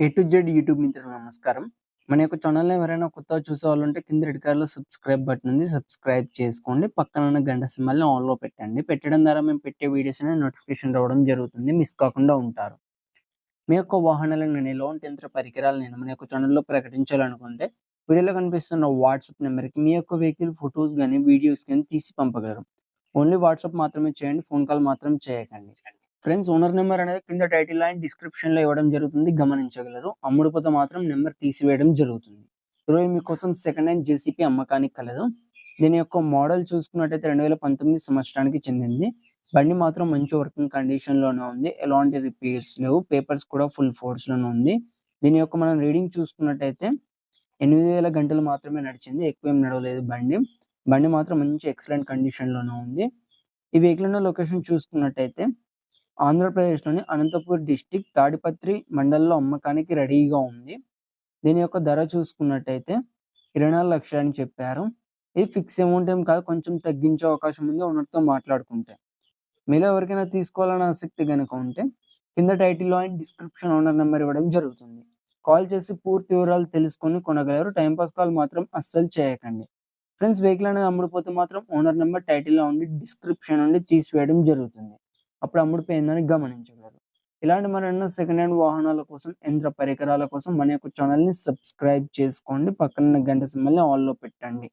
A to Z YouTube మిత్రులు నమస్కారం. మన యొక్క ఛానల్‌ని ఎవరైనా కొత్తగా ఉంటే కింద రెడ్ కలర్‌లో సబ్స్క్రైబ్ బటన్ ఉంది. సబ్స్క్రైబ్ చేసుకోండి. పక్కన ఉన్న గంట సింబల్‌ని ఆన్‌లో పెట్టండి. పెట్టడం ద్వారా మేము పెట్టే వీడియోస్ అనేది నోటిఫికేషన్ రావడం జరుగుతుంది. మిస్ కాకుండా ఉంటారు. మీ యొక్క వాహనాలను ఎలాంటి యంత్ర నేను మన యొక్క ఛానల్‌లో ప్రకటించాలనుకుంటే వీడియోలో కనిపిస్తున్న వాట్సాప్ నెంబర్‌కి మీ యొక్క వెహికల్ ఫోటోస్ గాని, వీడియోస్ కానీ తీసి పంపగలరు. ఓన్లీ వాట్సాప్ మాత్రమే చేయండి. ఫోన్ కాల్ మాత్రం చేయకండి. ఫ్రెండ్స్ ఓనర్ నెంబర్ అనేది కింద టైటిల్ అండ్ డిస్క్రిప్షన్‌లో ఇవ్వడం జరుగుతుంది. గమనించగలరు. అమ్ముడుపోతే మాత్రం నెంబర్ తీసివేయడం జరుగుతుంది. ఈరోజు మీకోసం సెకండ్ హ్యాండ్ జేసీపీ అమ్మకానికి కలదు. దీని యొక్క మోడల్ చూసుకున్నట్టయితే 2019 సంవత్సరానికి చెందింది. బండి మాత్రం మంచి వర్కింగ్ కండిషన్లోనే ఉంది. ఎలాంటి రిపేర్స్ లేవు. పేపర్స్ కూడా ఫుల్ ఫోర్స్లోనే ఉంది. దీని యొక్క మనం రీడింగ్ చూసుకున్నట్టయితే 8000 గంటలు మాత్రమే నడిచింది. ఎక్కువ ఏం నడవలేదు బండి. బండి మాత్రం మంచి ఎక్సలెంట్ కండిషన్‌లోనే ఉంది. ఈ వెహికల్ లొకేషన్ చూసుకున్నట్టయితే ఆంధ్రప్రదేశ్‌లోని అనంతపూర్ డిస్టిక్ తాడిపత్రి మండలంలో అమ్మకానికి రెడీగా ఉంది. దీని యొక్క ధర చూసుకున్నట్టయితే 24 లక్షలు అని చెప్పారు. ఇది ఫిక్స్ అమౌంట్ ఏం కాదు. కొంచెం తగ్గించే అవకాశం ఉంది ఓనర్‌తో మాట్లాడుకుంటే. మీలో ఎవరికైనా తీసుకోవాలని ఆసక్తి గనుక ఉంటే కింద టైటిల్‌లో అండ్ డిస్క్రిప్షన్ ఓనర్ నెంబర్ ఇవ్వడం జరుగుతుంది. కాల్ చేసి పూర్తి వివరాలు తెలుసుకొని కొనగలరు. టైంపాస్ పాస్ కాల్ మాత్రం అస్సలు చేయకండి. ఫ్రెండ్స్ వెహికల్ అనేది అమ్ముడుపోతే మాత్రం ఓనర్ నెంబర్ టైటిల్‌లో ఉండి డిస్క్రిప్షన్ నుండి తీసివేయడం జరుగుతుంది. అప్పుడు అమ్ముడిపోయిందని గమనించగలరు. ఇలాంటి మరెన్నో సెకండ్ హ్యాండ్ వాహనాల కోసం, యంత్ర పరికరాల కోసం మన యొక్క ఛానల్‌ని సబ్స్క్రైబ్ చేసుకోండి. పక్కన గంట సింబల్‌ని ఆల్‌లో పెట్టండి.